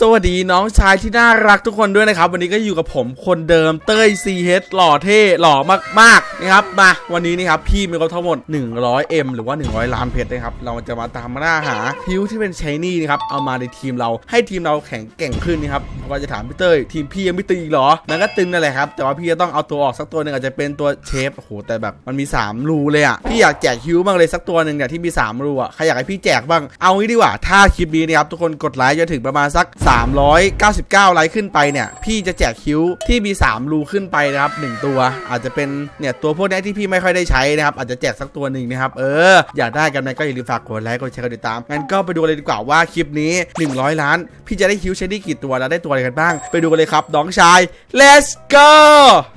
สวัสดีน้องชายที่น่ารักทุกคนด้วยนะครับ วันนี้ก็อยู่กับผมคนเดิมเต้ย CH หล่อเท่หล่อมากๆนะครับมาวันนี้นี่ครับพี่มีเขาทั้งหมด 100M หรือว่า 100 ล้านเพชรนะครับ เราจะมาตามล่าหาฮิวที่เป็นชายนี่นะครับเอามาในทีมเราให้ทีมเราแข็งแกร่งขึ้นนะครับเราจะถามพี่เต้ยทีมพี่ยังไม่ตึงหรอนั่นก็ตึงนั่นแหละครับแต่ว่าพี่จะต้องเอาตัวออกสักตัวหนึ่งอาจจะเป็นตัวเชฟโอ้โหแต่แบบมันมี 3 รูเลยอะพี่อยากแจกฮิวบ้างเลยสักตัวหนึ่งเนี่ยที่มี3รูอะใครอยากให้พี่แจกบ้างเอางี้ดีกว่าถ้าคลิปนี้นะครับทุกคนกดไลค์จะถึงประมาณสัก399 ไลค์ขึ้นไปเนี่ย พี่จะแจกคิ้วที่มี 3 รูขึ้นไปนะครับ 1 ตัว อาจจะเป็นเนี่ยตัวพวกนี้ที่พี่ไม่ค่อยได้ใช้นะครับ อาจจะแจกสักตัวหนึ่งนะครับ เออ อยากได้กันไหมก็อย่าลืมฝากกดไลค์กดแชร์กดติดตาม งั้นก็ไปดูเลยดีกว่าว่าคลิปนี้ 100 ล้าน พี่จะได้คิ้วใช้ได้กี่ตัวแล้วได้ตัวอะไรกันบ้าง ไปดูกันเลยครับน้องชาย let's go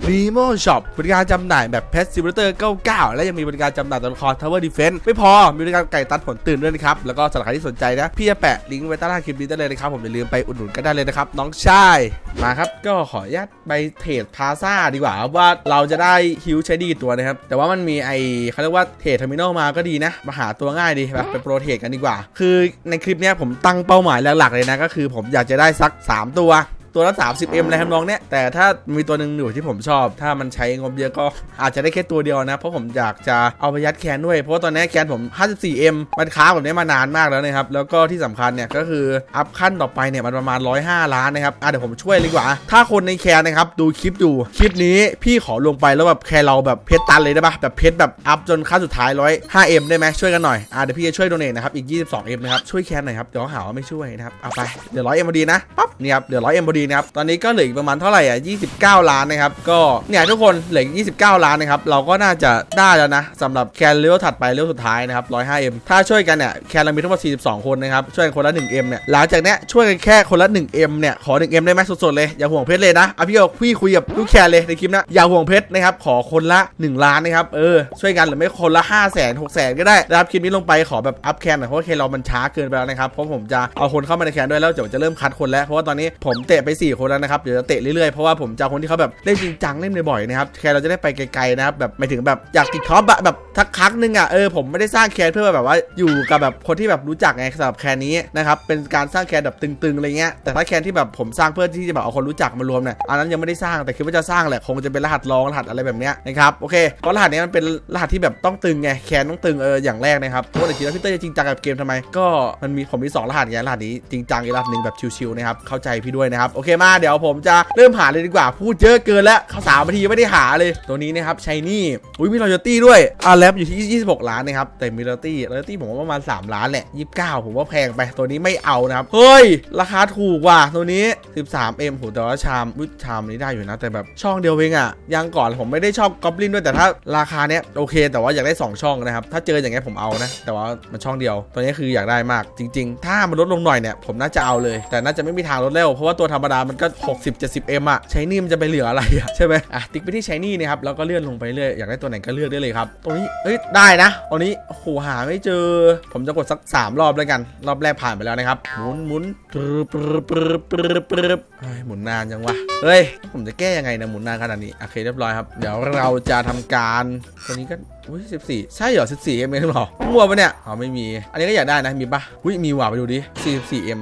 Nemo Shop บริการจำหน่ายแบบ Pet Simulator 99 และยังมีบริการจำหน่ายตัวละคร Tower Defense ไม่พอมีบริการไก่ตัดผลตื่นด้วยนะครับแล้วก็สำหรับใครที่สนใจนะพี่จะแปะลิงก์ไว้ใต้ล่างคลิปนี้ได้เลยนะครับผมอย่าลืมไปอุดหนุนกันได้เลยนะครับ น้องชายมาครับ ก็ขออนุญาตไปเทรดพาซ่าดีกว่าว่าเราจะได้ฮิวใช้ดีตัวนะครับ แต่ว่ามันมีไอเขาเรียกว่าเทรดเทอร์มินอลมาก็ดีนะ มาหาตัวง่ายดีแบบไปโปรเทรดกันดีกว่า คือในคลิปนี้ผมตั้งเป้าหมายหลักๆเลยนะก็คือ ผมอยากจะได้สัก 3 ตัว ตัวละ 30M อะไรทำนองเนี้ยแต่ถ้ามีตัวหนึ่งอยู่ที่ผมชอบ ถ้ามันใช้งบเยอะก็อาจจะได้แค่ตัวเดียวนะ เพราะผมอยากจะเอาไปยัดแคนด้วย เพราะว่าตอนนี้แคนผม 54M มันค้าแบบนี้มานานมากแล้วนะครับ แล้วก็ที่สำคัญเนี่ยก็คืออัพขั้นต่อไปเนี่ยมันประมาณ 105 ล้านนะครับอะเดี๋ยวผมช่วยเลยดีกว่า ถ้าคนในแคนนะครับดูคลิปอยู่คลิปนี้พี่ขอลงไปแล้วแบบแคเราแบบเพชรตันเลยได้ปะแบบเพชรแบบอัพจนขั้นสุดท้าย 105M ได้ไหมช่วยกันหน่อยอะเดี๋ยวพี่จะช่วยโดเนทนะครับอีก 22M นะครับช่วยแคนหน่อยครับเดี๋ยวหาว่าไม่ช่วยนะครับเอาไปเดี๋ยว 100M พอดีนะปั๊บเนี่ยครับเดี๋ยว 100M พอดีนะครับ ตอนนี้ก็เหลืออีกประมาณเท่าไหร่อะ29 ล้านนะครับ ก็เนี่ยทุกคนเหลืออีก29 ล้านนะครับ เราก็น่าจะได้แล้วนะสำหรับแคนเลเวถัดไปเลเวสุดท้ายนะครับ 105M ถ้าช่วยกันเนี่ยแคนเรามีทั้งหมด42 คนนะครับ ช่วยกันคนละ 1M เนี่ย หลังจากเนี้ยช่วยกันแค่คนละ 1M เนี่ย ขอ 1M ได้ไหมสดๆเลย อย่าห่วงเพชรเลยนะอะพี่เอาพี่คุยกับลูกแคนเลยในคลิปนะ อย่าห่วงเพชรนะครับ ขอคนละ 1 ล้านนะครับ เออ ช่วยกันหรือไม่คนละ 5 0 0 0 0 0 6 0 0 0 0ก็ได้นะครับ คลิปนี้ลงไปขอแบบอัพแคนหน่อยเพราะว่าแคนเรามันช้าเกินไปแล้วนะครับ เพราะผมจะเอาคนเข้ามาในแคนด้วยแล้วเดี๋ยวจะเริ่มคัดคนแล้ว เพราะว่าตอนนี้ผมเตะไป 4 คนแล้วนะครับ เดี๋ยวจะเตะเรื่อยๆ เพราะว่าผมจะเอคนที่เขาแบบเล่นจริงจังเล่นบ่อยๆนะครับแคนเราจะได้ไปไกลๆนะครับแบบหมายถึงแบบอยากติดท็อปอะแบบทักครั้งหนึงอะเออผมไม่ได้สร้างแคนเพื่อแบบว่าอยู่กับแบบคนที่แบบรู้จักไงสำหรับแคนนี้นะครับเป็นการสร้างแคนแบบตึงๆอะไรเงี้ยแต่ถ้าแคนที่แบบผมสร้างเพื่อที่จะแบบเอาคนรู้จักมารวมเนี่ยอันนั้นยังไม่ได้สร้างแต่คิดว่าจะสร้างแหละคงจะเป็นรหัสรองรหัสอะไรแบบเนี้ยนะครับโอเคเพราะรหัสนี้มันเป็นรหัสที่แบบต้องตึงไงแคนต้องตึงเอออย่างแรกนะครับเพราะว่าเดี๋ยวคิดว่าพี่เต้จะจริงจังกับเกมทำไมก็มันมีผมมีสองรหัสไงรหัสนี้จริงจังอีกรหัสหนึ่งแบบชิวๆนะครับเข้าใจพี่ด้วยนะครับโอเคมาเดี๋ยวผมจะเริ่มหาเลยดีกว่าพูดเยอะเกินแล้วเขาสามนาทีไม่ได้หาเลยตัวนี้นะครับชายนี่อุ้ยมีรอยตี้ด้วยอาแลบอยู่ที่ 26 ล้านนะครับแต่มีรอยตี้รอยตี้ผมว่าประมาณ 3 ล้านแหละ 29 ผมว่าแพงไปตัวนี้ไม่เอานะครับเฮ้ย ราคาถูกว่ะตัวนี้ 13M โหแต่ว่าชามวิชามนี้ได้อยู่นะแต่แบบช่องเดียวเองอะยังก่อนผมไม่ได้ชอบกอบลินด้วยแต่ถ้าราคาเนี้ยโอเค แต่ว่าอยากได้ 2 ช่องนะครับถ้าเจออย่างเงี้ยผมเอานะ แต่ว่ามันช่องเดียวตัวนี้คืออยากได้มากจริง ๆ ถ้ามันลดลงหน่อยเนี่ยผมน่าจะเอาเลย แต่น่าจะไม่มีทางลดแล้วเพราะว่าตัวธรรมดามันก็ 60-70M อะใช้นี่มันจะไปเหลืออะไรอะใช่ไหมอะติ๊กไปที่ใช้นี่นะครับแล้วก็เลื่อนลงไปเรื่อยอยากได้ตัวไหนก็เลือกได้เลยครับตัวนี้เอ้ยได้นะตัวนี้โอ้โหหาไม่เจอ ผมจะกดสัก 3 รอบแล้วกัน รอบแรกผ่านไปแล้วนะครับหมุนหมุนปรึบปรึบปรึบปรึบปรึบหมุนนานจังวะเฮ้ยผมจะแก้ยังไงนะหมุนนานขนาดนี้โอเคเรียบร้อยครับเดี๋ยวเราจะทำการตัวนี้ก็อุ้ยสิบสี่ใช่เหรอสิบสี่เอ็มเองหรอมั่วปะเนี่ยอ๋อไม่มี อันนี้ก็อยากได้นะมีปะอุ้ยมีว่ะไปดูดิสี่สิบสี่เอ็ม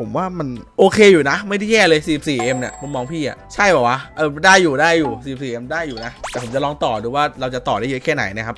ผมว่ามันโอเคอยู่นะ ไม่ได้แย่เลย 44M เนี่ยมุมมองพี่อะใช่ป่าวะ เออได้อยู่ได้อยู่ 44M ได้อยู่นะ แต่ผมจะลองต่อดูว่าเราจะต่อได้เยอะแค่ไหนนะครับ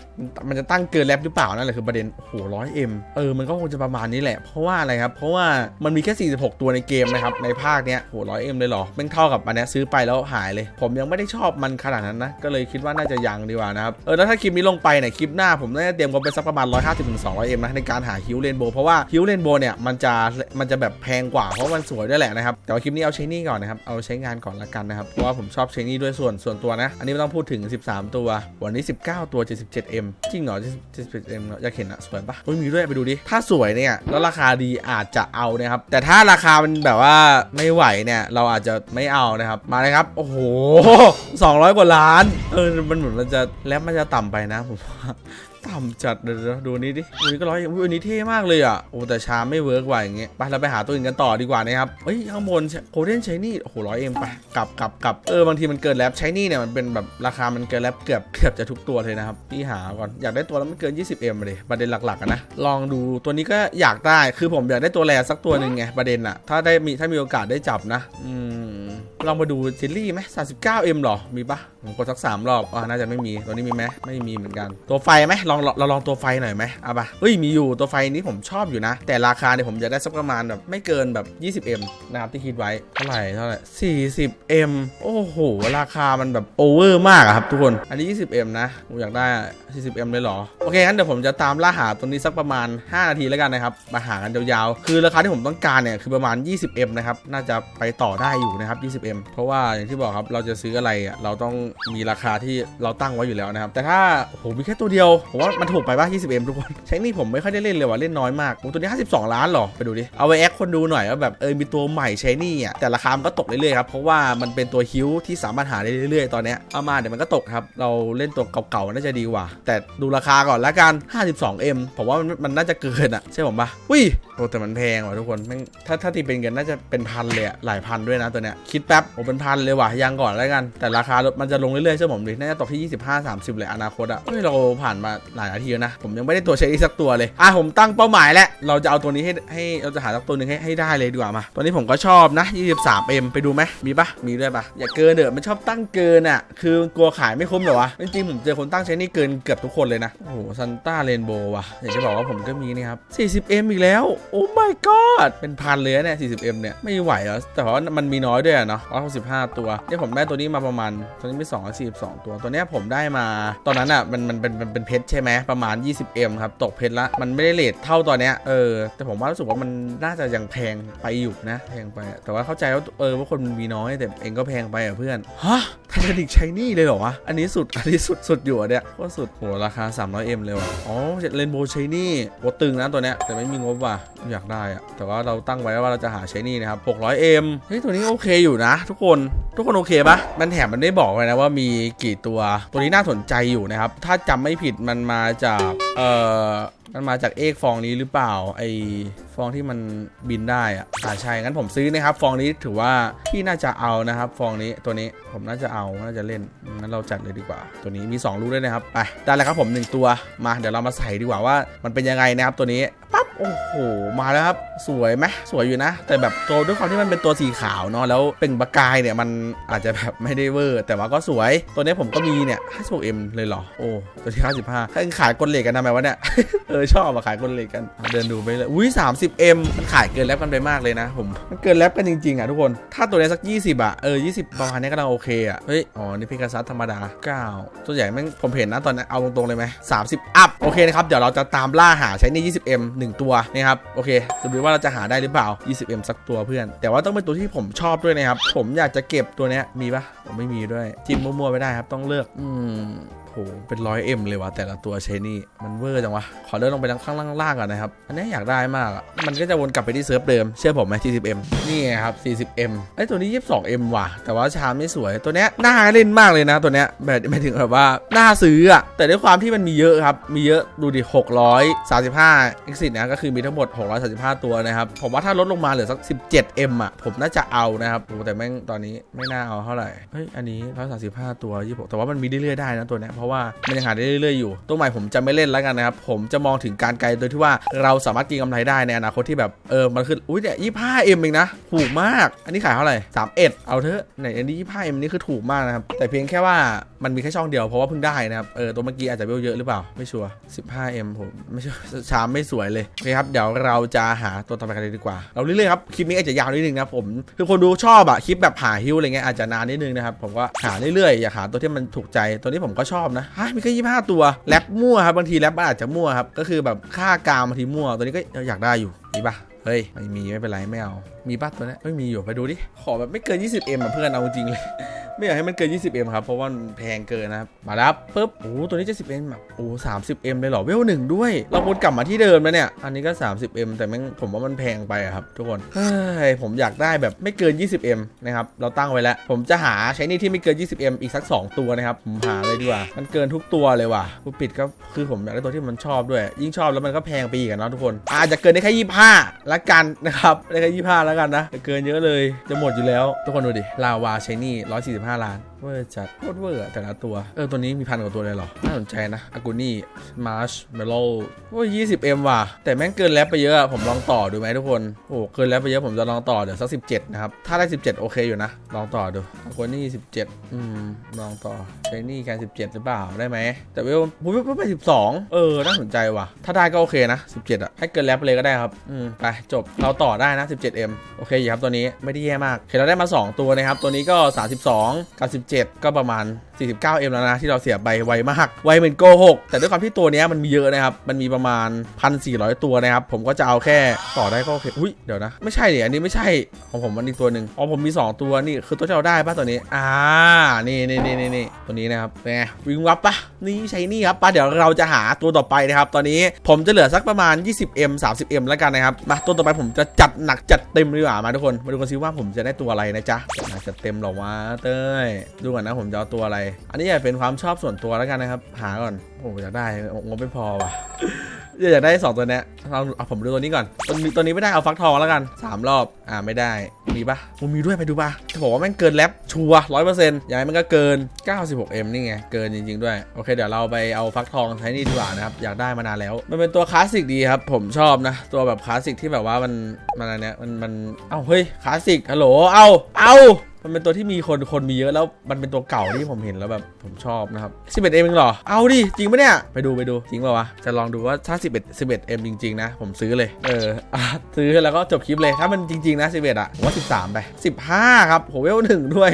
มันจะตั้งเกินแรปหรือเปล่านั่นแหละคือประเด็น โอ้โห 100M เออ มันก็คงจะประมาณนี้แหละ เพราะว่าอะไรครับ เพราะว่ามันมีแค่ 46 ตัวในเกมนะครับ ในภาคเนี้ยโห 100M เลยเหรอแม่งเท่ากับอันเนี้ยซื้อไปแล้วหายเลย ผมยังไม่ได้ชอบมันขนาดนั้นนะ ก็เลยคิดว่าน่าจะยังดีกว่านะครับ เออ แล้วถ้าคลิปนี้ลงไปเนี่ย คลิปหน้าผมน่าจะเตรียมงบไปสักประมาณ 150-200M นะในการหาฮิวเรนโบว์เพราะว่าฮิวเรนโบว์เนี่ยมันจะมันจะแบบแพงกว่าเพราะมันสวยด้วยแหละนะครับ แต่ว่าคลิปนี้เอาใช้นี่ก่อนนะครับ เอาใช้งานก่อนละกันนะครับ เพราะว่าผมชอบใช้นี่ด้วยส่วนส่วนตัวนะ อันนี้ไม่ต้องพูดถึง 13 ตัว วันนี้ 19 ตัว 77M จริงเหรอ 77M อยากเห็นอะสวยปะมีด้วยไปดูดิ ถ้าสวยเนี่ยแล้วราคาดีอาจจะเอานะครับ แต่ถ้าราคามันแบบว่าไม่ไหวเนี่ยเราอาจจะไม่เอานะครับ มาเลยครับ โอ้โห 200 กว่าล้าน เออ มันเหมือนมันจะแล้วมันจะต่ำไปนะผมว่า ต่ำจัดเดี๋ยวดูนี้ดิอันนี้ก็ร้อยอันนี้เท่มากเลยอะโอ้แต่ชามไม่เวิร์กว่ะอย่างเงี้ยไปเราไปหาตัวอื่นกันต่อดีกว่านะครับเฮ้ยข้างบนโคเดนใช้นี่โอ้โหร้อยเอ็มไปกลับกลับกลับเออบางทีมันเกินแลบใช้นี่เนี่ยมันเป็นแบบราคามันเกินแลบเกือบเกือบจะทุกตัวเลยนะครับพี่หาก่อนอยากได้ตัวแล้วไม่เกิน 20M เลยประเด็นหลักๆนะลองดูตัวนี้ก็อยากได้คือผมอยากได้ตัวแรสักตัวหนึ่งไงประเด็นอะถ้าได้มีถ้ามีโอกาสได้จับนะอืมลองมาดูซิลลี่ไหม 39M หรอมีปะ ผมกดสักสามรอบอ่าน่าจะไม่มี ตัวนี้มีไหมไม่มีเหมือนกัน ตัวไฟไหมลองเราลองตัวไฟหน่อยไหมเอาปะเฮ้ย มีอยู่ ตัวไฟนี้ผมชอบอยู่นะ แต่ราคาเนี่ยผมจะได้สักประมาณแบบไม่เกินแบบ 20M นะครับที่คิดไว้ เท่าไหร่เท่าไหร่ 40M โอ้โห ราคามันแบบโอเวอร์มากอะครับทุกคน อันนี้ 20M นะ ผมอยากได้ 40M เลยเหรอ โอเค งั้นเดี๋ยวผมจะตามล่าหาตัวนี้สักประมาณ 5 นาทีแล้วกันนะครับ มาหากันยาวๆ คือราคาที่ผมต้องการเนี่ยคือประมาณ 20M นะครับ น่าจะไปต่อได้อยู่นะครับ 20M เพราะว่าอย่างที่บอกครับ เราจะซื้ออะไรอะเราต้องมีราคาที่เราตั้งไว้อยู่แล้วนะครับ แต่ถ้าโหมีแค่ตัวเดียว ผมว่ามันถูกไปป่ะ 20M ทุกคนใช้นี่ผมไม่ค่อยได้เล่นเลยว่ะเล่นน้อยมากตัวนี้ 52 ล้านหรอ ไปดูดิ เอาไปแอคคนดูหน่อยว่าแบบเออมีตัวใหม่ใช้นี่อะแต่ราคามันก็ตกเรื่อยๆครับเพราะว่ามันเป็นตัวฮิวที่สามารถหาได้เรื่อยๆตอนเนี้ยเอามาเดี๋ยวมันก็ตกครับเราเล่นตัวเก่าๆน่าจะดีกว่า แต่ดูราคาก่อนละกัน 52M ผมว่ามันมันน่าจะเกินอะใช่ผมปะอุ้ยโอ้แต่มันแพงว่ะทุกคนแม่งถ้าถ้าตีเป็นเงินน่าจะเป็นพันเลยอะหลายพันด้วยนะตัวเนี้ยคิดแป๊บโอ้เป็นพันเลยว่ะยังก่อนแล้วกัน แต่ราคามันจะลงเรื่อยๆใช่ผมดิน่าจะตกที่ 25 30 เลยอนาคตอะเฮ้ยเราผ่านมาหลายนาทีแล้วนะ ผมยังไม่ได้ตัวใช้อีกสักตัวเลย อะผมตั้งเป้าหมายแล้ว เราจะเอาตัวนี้ให้ให้เราจะหาสักตัวหนึ่งให้ให้ได้เลยดีกว่ามาตัวนี้ผมก็ชอบนะ 23M ไปดูไหมมีปะมีด้วยปะอย่าเกินเด้อมันชอบตั้งเกินอะคือกลัวขายไม่คุ้มเหรอวะ จริงๆผมเจอคนตั้งใช้นี่เกินเกือบทุกคนเลยนะ โอ้โหซันต้าเรนโบว์ว่ะอยากจะบอกว่าผมก็มีนี่ครับ 40M อีกแล้ว โอ้ my god เป็นพันเลยเนี่ย 40M เนี่ยไม่ไหวแล้วแต่ว่ามันมีน้อยด้วยเนาะ165ตัวเนี่ยผมได้ตัวนี้มาประมาณตัวนี้มี242 ตัว ตัวเนี้ยผมได้มา ตอนนั้นอะมันมันเป็นมันเป็นเพชรใช่ไหมประมาณ 20M ครับ ตกเพชรละ มันไม่ได้เลทเท่าตอนเนี้ยเออ แต่ผมว่ารู้สึกว่ามันน่าจะยังแพงไปอยู่นะ แพงไป แต่ว่าเข้าใจว่าเออว่าคนมันมีน้อยแต่เองก็แพงไปอะเพื่อน ฮะไททานิกใช้นี่เลยเหรอวะ อันนี้สุด อันนี้สุดสุดอยู่อะเนี่ยโคตรสุดโหราคา 300M เลยว่ะ อ๋อเรนโบว์ใช้นี่โหตึงนะตัวเนี้ยแต่ไม่มีงบว่ะอยากได้อะแต่ว่าเราตั้งไว้ว่าเราจะหาใช้นี่นะครับ 600M เฮ้ยตัวนี้โอเคอยู่นะ ทุกคนทุกคนโอเคปะมันแถมมันได้บอกไว้นะว่ามีกี่ตัว ตัวนี้น่าสนใจอยู่นะครับ ถ้าจำไม่ผิดมันมาจาก เอ่อ มันมาจากเอกฟองนี้หรือเปล่า ไอฟองที่มันบินได้อะอ่าใช่ งั้นผมซื้อนะครับ ฟองนี้ถือว่าพี่น่าจะเอานะครับ ฟองนี้ตัวนี้ผมน่าจะเอา น่าจะเล่น งั้นเราจัดเลยดีกว่า ตัวนี้มี 2 ลูกด้วยนะครับ ไป ได้แล้วครับผม 1 ตัว มา เดี๋ยวเรามาใส่ดีกว่าว่ามันเป็นยังไงนะครับตัวนี้ปั๊ โอ้โห มาแล้วครับ สวยไหมสวยอยู่นะ แต่แบบตัวด้วยความที่มันเป็นตัวสีขาวเนาะ แล้วเป็นประกายเนี่ย มันอาจจะแบบไม่ได้เวอร์ แต่ว่าก็สวย ตัวนี้ผมก็มีเนี่ย 56M เลยเหรอ โอ้ ตัวที่ 55ถ้าขายกลเหล็กกันทำไมวะเนี่ย เออ ชอบอะขายกลเหล็กกัน เดินดูไปเลย อุ้ย 30M มันขายเกินแลบกันไปมากเลยนะ ผม มันเกินแลบกันจริงๆอะทุกคน ถ้าตัวนี้สัก 20อะเออ 20ประมาณนี้ก็ลังโอเคอะเฮ้ย อ๋อ นี่พิกาซัสธรรมดา 9 ตัวใหญ่แม่งผมเห็นนะตอนนี้เอาตรงๆเลยไหม30 อัพ โอเคนะครับ เดี๋ยวเราจะตามล่าหาใช้นี่ 20M 1ตัวนะครับโอเคจะดูว่าเราจะหาได้หรือเปล่า 20M สักตัวเพื่อน แต่ว่าต้องเป็นตัวที่ผมชอบด้วยนะครับ ผมอยากจะเก็บตัวเนี้ยมีปะผมไม่มีด้วย จิ้มมั่วๆไม่ได้ครับ ต้องเลือก อืม โหเป็นร้อยเอ็มเลยว่ะแต่ละตัวใช้นี่มันเวอร์จังวะ ขอเลื่อนลงไปข้างล่างๆก่อนนะครับ อันนี้อยากได้มากอะมันก็จะวนกลับไปที่เซิร์ฟเดิม เชื่อผมไหม 40M นี่ไงครับ 40M ไอ้ยตัวนี้ 22M ว่ะ แต่ว่าชามไม่สวยตัวเนี้ยน่าเล่นมากเลยนะตัวเนี้ยแบบหมายถึงแบบว่าน่าซื้ออะแต่ด้วยความที่มันมีเยอะครับ มีเยอะดูดิ635 exit นะก็คือมีทั้งหมด 635 ตัวนะครับผมว่าถ้าลดลงมาเหลือสัก 17M อะผมน่าจะเอานะครับแต่แม่งตอนนี้ไม่น่าเอาเท่าไหร่เฮ้ยอันนี้135 ตัว26แต่ว่ามันมีเรื่อยๆได้นะตัวเนี้ยเราะว่ามันยังหาได้เรื่อยๆอยู่ ตัวใหม่ผมจะไม่เล่นแล้วกันนะครับ ผมจะมองถึงการไกลโดยที่ว่าเราสามารถกินกำไรได้ในอนาคตที่แบบเออมันขึ้นอุ้ยเนี่ย 25M เอ็มเองนะถูกมาก อันนี้ขายเท่าไหร่31เอ็ดเอาเถอะไหนอันนี้ 25M นี่คือถูกมากนะครับแต่เพียงแค่ว่ามันมีแค่ช่องเดียวเพราะว่าเพิ่งได้นะครับเออตัวเมื่อกี้อาจจะเวลเยอะหรือเปล่าไม่ชัวร์ 15M ผมไม่ใช่ชามไม่สวยเลยโอเคครับเดี๋ยวเราจะหาตัวต่อไปกันเลยดีกว่า เราเรื่อยๆครับคลิปนี้อาจจะยาวนิดนึงนะผมคือคนดูชอบอะคลิปแบบหาฮิ้วอะไรเงี้ยอาจจะนานนิดนึงนะครับผมก็หาเรื่อยๆอยากหาตัวที่มันถูกใจตัวนี้ผมก็ชอบนะฮะมีแค่25ตัวแรปมั่วครับบางทีแรปอาจจะมั่วครับก็คือแบบค่ากาวบางทีมั่วตัวนี้ก็อยากได้อยู่มีปะเฮ้ยไม่มีไม่เป็นไรไม่เอา มีปะตัวนี้ไม่มีอยู่ไปดูดิขอแบบไม่เกิน 20M อะเพื่อนเอาจริงเลย ไม่อยากให้มันเกิน 20M ครับ เพราะว่ามันแพงเกินนะครับ มาแล้วปุ๊บโอ้ตัวนี้ 70M แบบโอ้ 30M เลยเหรอ เวลหนึ่งด้วย เราวนกลับมาที่เดิมแล้วเนี่ย อันนี้ก็ 30M แต่แม่งผมว่ามันแพงไปอะครับ ทุกคนเฮ้ยผมอยากได้แบบไม่เกิน 20M นะครับ เราตั้งไว้แล้ว ผมจะหาใช้นี่ที่ไม่เกิน 20M อีกสัก 2 ตัวนะครับ ผมหาเลยดีกว่า มันเกินทุกตัวเลยว่ะผู้ปิดก็คือผมอยากได้ตัวที่มันชอบด้วย ยิ่งชอบแล้วมันก็แพงไปอีกนะทุกคน อาจจะเกินได้แค่25ละกันนะครับ ได้แค่25แล้วกันนะแต่เกินเยอะเลย จะหมดอยู่แล้ว ทุกคนดูดิ ลาวาใช้นี่145ล้าน เวอร์จัดโคตรเวอร์อแต่ละตัว เออ ตัวนี้มีพันกว่าตัวเลยเหรอ น่าสนใจนะอากูนี่มาร์ชเมลโล่โอ้ย 20M ว่ะ แต่แม่งเกินแลปไปเยอะผมลองต่อดูไหมทุกคน โอ้เกินแลปไปเยอะผมจะลองต่อเดี๋ยวสัก17นะครับ ถ้าได้17โอเคอยู่นะ ลองต่อดูอากูนี่17อืม ลองต่อใช้นี่แค่17หรือเปล่าได้ไหม แต่เวลผมเวลไป12เออ น่าสนใจว่ะ ถ้าได้ก็โอเคนะ17อะให้เกินแลปไปเลยก็ได้ครับ อืม ไปจบ เราต่อได้นะ 17M โอเคอยู่ครับตัวนี้ไม่ได้แย่มากโอเคเราได้มา2ตัวนะครับตัวนี้ก็32กับ7 ก็ประมาณ 49M แล้วนะที่เราเสียไปไวมาก ไวเหมือนโกหกแต่ด้วยความที่ตัวนี้มันมีเยอะนะครับ มันมีประมาณ 1,400 ตัวนะครับ ผมก็จะเอาแค่ต่อได้ก็โอเคอุ้ยเดี๋ยวนะ ไม่ใช่เดิอันนี้ไม่ใช่ของผมมันอีกตัวหนึ่งอ๋อผมมี 2 ตัวนี่คือตัวที่เราได้ป่ะตัวนี้ อ่า นี่นี่นี่นี่นี่ตัวนี้นะครับเป็นไงวิ่งวับปะนี่ใช้นี่ครับป่ะเดี๋ยวเราจะหาตัวต่อไปนะครับ ตอนนี้ผมจะเหลือสักประมาณ 20M 30M แล้วกันนะครับมาตัวต่อไปผมจะจัดหนักจัดเต็มดีกว่ามาทุกคนมาดูกันซิว่าผมจะได้ตัวอะไรนะจ๊ะจัดเต็มหรอวะเต้ยดูก่อนนะผมจะเอาตัวอะไรอันนี้อยากเป็นความชอบส่วนตัวแล้วกันนะครับ หาก่อนโอ้อยากได้งบไม่พอว่ะอยากได้สองตัวเนี้ยเอาเอาผมดูตัวนี้ก่อน ตัวนี้ตัวนี้ไม่ได้เอาฟักทองแล้วกันสามรอบ อ่าไม่ได้ มีปะมันมีด้วยไปดูปะจะบอกว่าแม่งเกินแลปชัวร้อยเปอร์เซ็นต์ยังไงมันก็เกิน 96M นี่ไง เกินจริง ๆ ด้วย โอเค เดี๋ยวเราไปเอาฟักทองใช้นี่ดีกว่านะครับ อยากได้มานานแล้ว มันเป็นตัวคลาสสิกดีครับ ผมชอบนะ ตัวแบบคลาสสิกที่แบบว่ามันมันอะไรเนี้ยมันมัน เอ้าเฮ้ยคลาสสิกฮัลโหล เอาเอา มันเป็นตัวที่มีคนคนมีเยอะแล้วมันเป็นตัวเก่าที่ผมเห็นแล้วแบบผมชอบนะครับ 11M เองเหรอ เอาดิ จริงปะเนี่ย ไปดูไปดู จริงป่าวะ จะลองดูว่าถ้า 11 11M จริง ๆ นะ ผมซื้อเลย เอออะซื้อแล้วก็จบคลิปเลย ถ้ามันจริง ๆ นะ 11 อะผมว่า 13 ไป 15 ครับโหเวลหนึ่งด้วย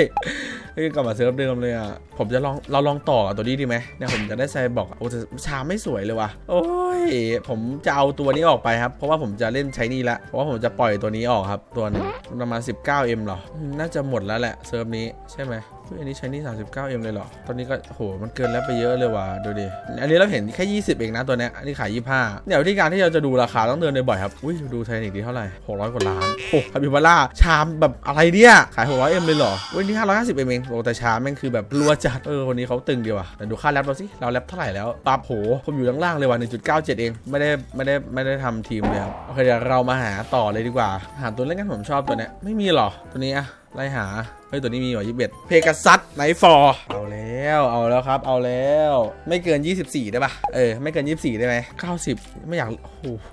เฮ้ยกลับมาเซิร์ฟเดิมเลยอะ ผมจะลองเราลองต่อตัวนี้ดีไหมเนี่ยผมจะได้ไซบอกโอ้จะชามไม่สวยเลยว่ะ โอ้ยผมจะเอาตัวนี้ออกไปครับ เพราะว่าผมจะเล่นใช้นี่ละ เพราะว่าผมจะปล่อยตัวนี้ออกครับ ตัวนึงประมาณ 19M เหรออืมน่าจะหมดแล้วแหละเซิร์ฟนี้ใช่ไหม อันนี้ใช้นี่ 39M เลยเหรอ ตอนนี้ก็โห มันเกินแล้วไปเยอะเลยว่ะ ดูดิ อันนี้เราเห็นแค่ 20 เองนะตัวเนี้ย อันนี้ขาย 25 เนี่ยวิธีการที่เราจะดูราคาต้องเดินบ่อยครับ อุ้ยดูไทนิกดีเท่าไหร่ 600 กว่าล้าน โอ้คาบิบาร่า ชามแบบอะไรเนี่ย ขาย 600M เลยเหรอเว้ยนี่ 550เองโอ้แต่ชามแม่งคือแบบรัวจัด เออคนนี้เขาตึงดีว่ะแต่ดูค่าแรปเราสิ เราแรปเท่าไหร่แล้วปั๊บโห ผมอยู่ล่างๆเลยว่ะ 1.97 เอง ไม่ได้ไม่ได้ไม่ได้ทำทีมเลยครับ โอเคเดี๋ยวเรามาหาต่อเลยดีกว่า หาตัวเล่นกันผมชอบตัวเนี้ย ไม่มีหรอ ตัวนี้อะ ไล่หา เฮ้ย ตัวนี้มีว่ะยี่สิบเอ็ดเพกัสซัตไนฟอร์เอาแล้ว เอาแล้วครับ เอาแล้ว ไม่เกิน 24 ได้ปะเออ ไม่เกิน 24 ได้ไหม90ไม่อยาก โอ้โห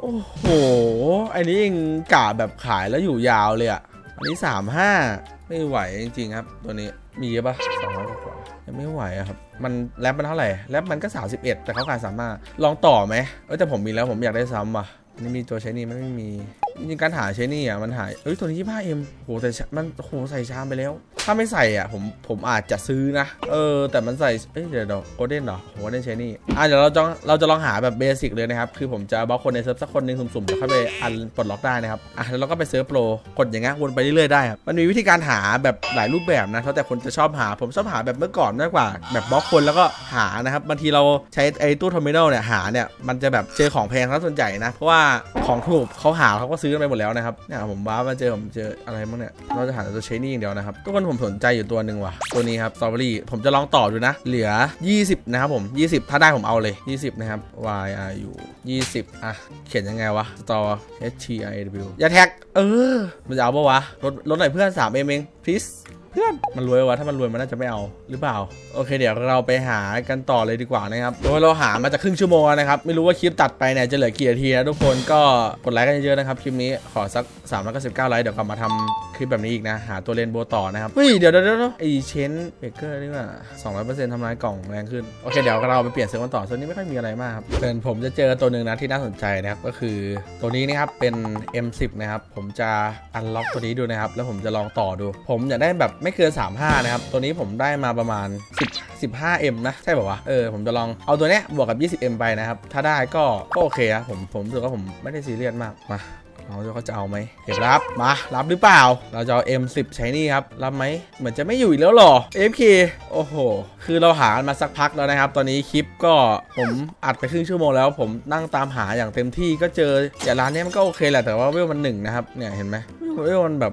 โอ้โห อันนี้ยังกะแบบขายแล้วอยู่ยาวเลยอะ อันนี้ 35 ไม่ไหวจริงๆครับ ตัวนี้ มีเยอะปะ200กว่ายังไม่ไหวอะครับ มันแรปมันเท่าไหร่ แรปมันก็ 31 แต่เขาขายสามารถลองต่อไหมเออแต่ผมมีแล้วผมอยากได้ซ้ำว่ะอันนี่มีตัวใช้นี่มันไม่มี จริงการหาใช้นี่อะมันหายเอ้ยตัวนี้ 25M โหแต่ชะมันโหใส่ชามไปแล้ว ถ้าไม่ใส่อะผมผมอาจจะซื้อนะ เออ แต่มันใส่เอ้ยเดี๋ยวเดี๋ยวโกลเด้นเหรอโกลเด้นใช้นี่อะเดี๋ยวเราจะเราจะลองหาแบบเบสิกเลยนะครับ คือผมจะบล็อกคนในเซิร์ฟสักคนหนึ่งสุ่มๆแล้วค่อยไปอันปลดล็อกได้นะครับอะแล้วเราก็ไปเซิร์ฟโปรกดอย่างเงี้ยวนไปเรื่อยๆได้ครับมันมีวิธีการหาแบบหลายรูปแบบนะแล้วแต่คนจะชอบหาผมชอบหาแบบเมื่อก่อนมากกว่า แบบบล็อกคนแล้วก็หานะครับบางทีเราใช้ไอ้ตู้ทอร์มินลเนี่ยหาเนี่ยมันจะแบบเจอของแพงแล้วส่วนใหญ่นะเพราะว่าของถูกเขาหาเขาก็ซื้อกันไปหมดแล้วนะครับเนี่ยผมว้ามาเจอผมเจออะไรบ้างเนี่ยเราจะหาแต่ตัวเชนี่อย่างเดียวนะครับทุกคนผมสนใจอยู่ตัวหนึ่งว่ะตัวนี้ครับสตรอเบอรี่ผมจะลองต่อดูนะ เหลือ 20 นะครับผม 20 ถ้าได้ผมเอาเลย 20 นะครับ y r u 20 อะ เขียนยังไงวะ store h t i w อย่าแท็ก เออ มันจะเอาปะวะลดลดหน่อยเพื่อน3เอ็มเอง please เพื่อนมันรวยวะถ้ามันรวยมันน่าจะไม่เอาหรือเปล่า โอเค เดี๋ยวเราไปหากันต่อเลยดีกว่านะครับโดยเราหามาจากครึ่งชั่วโมงนะครับไม่รู้ว่าคลิปตัดไปเนี่ยจะเหลือกี่นาทีนะทุกคนก็กดไลค์กันเยอะๆนะครับคลิปนี้ขอสัก3 9 9ไลค์เดี๋ยวกลับมาทำค ลิปแบบนี้อีกนะ หาตัวเลนโบว์ต่อนะครับเฮ้ยเดี๋ยวเดี๋ยวเดี๋ยวไอเชนเบเกอร์นี่ว่า200%ทำลายกล่องแรงขึ้น โอเค เดี๋ยวเราไปเปลี่ยนเซิร์ฟกันต่อส่วนนี้ไม่ค่อยมีอะไรมากครับเป็นผมจะเจอตัวหนึ่งนะที่น่าสนใจนะครับก็คือตัวนี้นะครับเป็น M10 นะครับผมจะอันล็อกตัวนี้ดูนะครับแล้วผมจะลองต่อดู ผมอยากได้แบบไม่เกิน35นะครับตัวนี้ผมได้มาประมาณ10 15M นะใช่ป่าวะเออผมจะลองเอาตัวเนี้ยบวกกับ 20M ไปนะครับถ้าได้ก็ก็โอเคนะผมผมรู้สึกว่าผมไม่ได้ซีเรียสมากมา เขาจะเอาไหมเก็บรับมารับหรือเปล่า เราจะเอา M10 ใช้นี่ครับรับไหมเหมือนจะไม่อยู่อีกแล้วหรอ FK โอ้โห คือเราหากันมาสักพักแล้วนะครับ ตอนนี้คลิปก็ผมอัดไปครึ่งชั่วโมงแล้ว ผมนั่งตามหาอย่างเต็มที่ก็เจออย่างร้านนี้มันก็โอเคแหละแต่ว่าเวลมันหนึ่งนะครับเนี่ยเห็นไหมเวลมันแบบ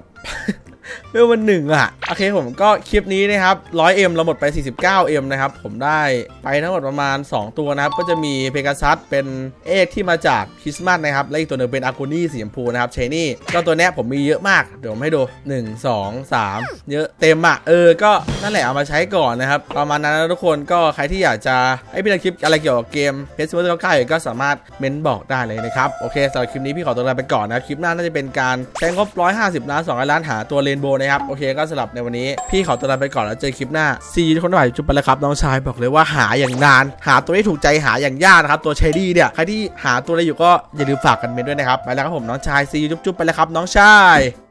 เวลมันหนึ่งอะโอเคผมก็คลิปนี้นะครับ 100M เราหมดไป 49M นะครับ ผมได้ไปทั้งหมดประมาณ 2 ตัวนะครับ ก็จะมีเพก a ซัสเป็นเอกที่มาจากคริสต์มาสนะครับ และอีกตัวหนึ่งเป็นอากูนี่สีชมพูนะครับเชนี่ ก็ตัวเนี้ยผมมีเยอะมาก เดี๋ยวผมให้ดู 1 2 3 เยอะเต็มอะเออ ก็นั่นแหละเอามาใช้ก่อนนะครับ ประมาณนั้นนะทุกคนก็ใครที่อยากจะให้พี่ทำคลิปอะไรเกี่ยวกับเกมเพสเวอร์เก้าก็สามารถเม้นบอกได้เลยนะครับโอเคสำหรับคลิปนี้พี่ขอตัวลาไปก่อนนะครับคลิปหน้าน่าจะเป็นการใช้งบ 150 ล้าน2ล้านหาตัวเรนโบว์นะครับ โอเคก็สำหรับในวันนี้ พี่ขอตัวลาไปก่อนแล้วเจอคลิปหน้าซีทุกคนหน่อยจุ๊บไปแล้วครับน้องชายบอกเลยว่าหาอย่างนาน หาตัวที่ถูกใจหาอย่างยากนะครับตัวเชดี้เนี่ยใครที่หาตัวอะไรอยู่ก็อย่าลืมฝากกันเมนด้วยนะครับไปแล้วครับผมน้องชายซีจุ๊บๆไปแล้วครับน้องชาย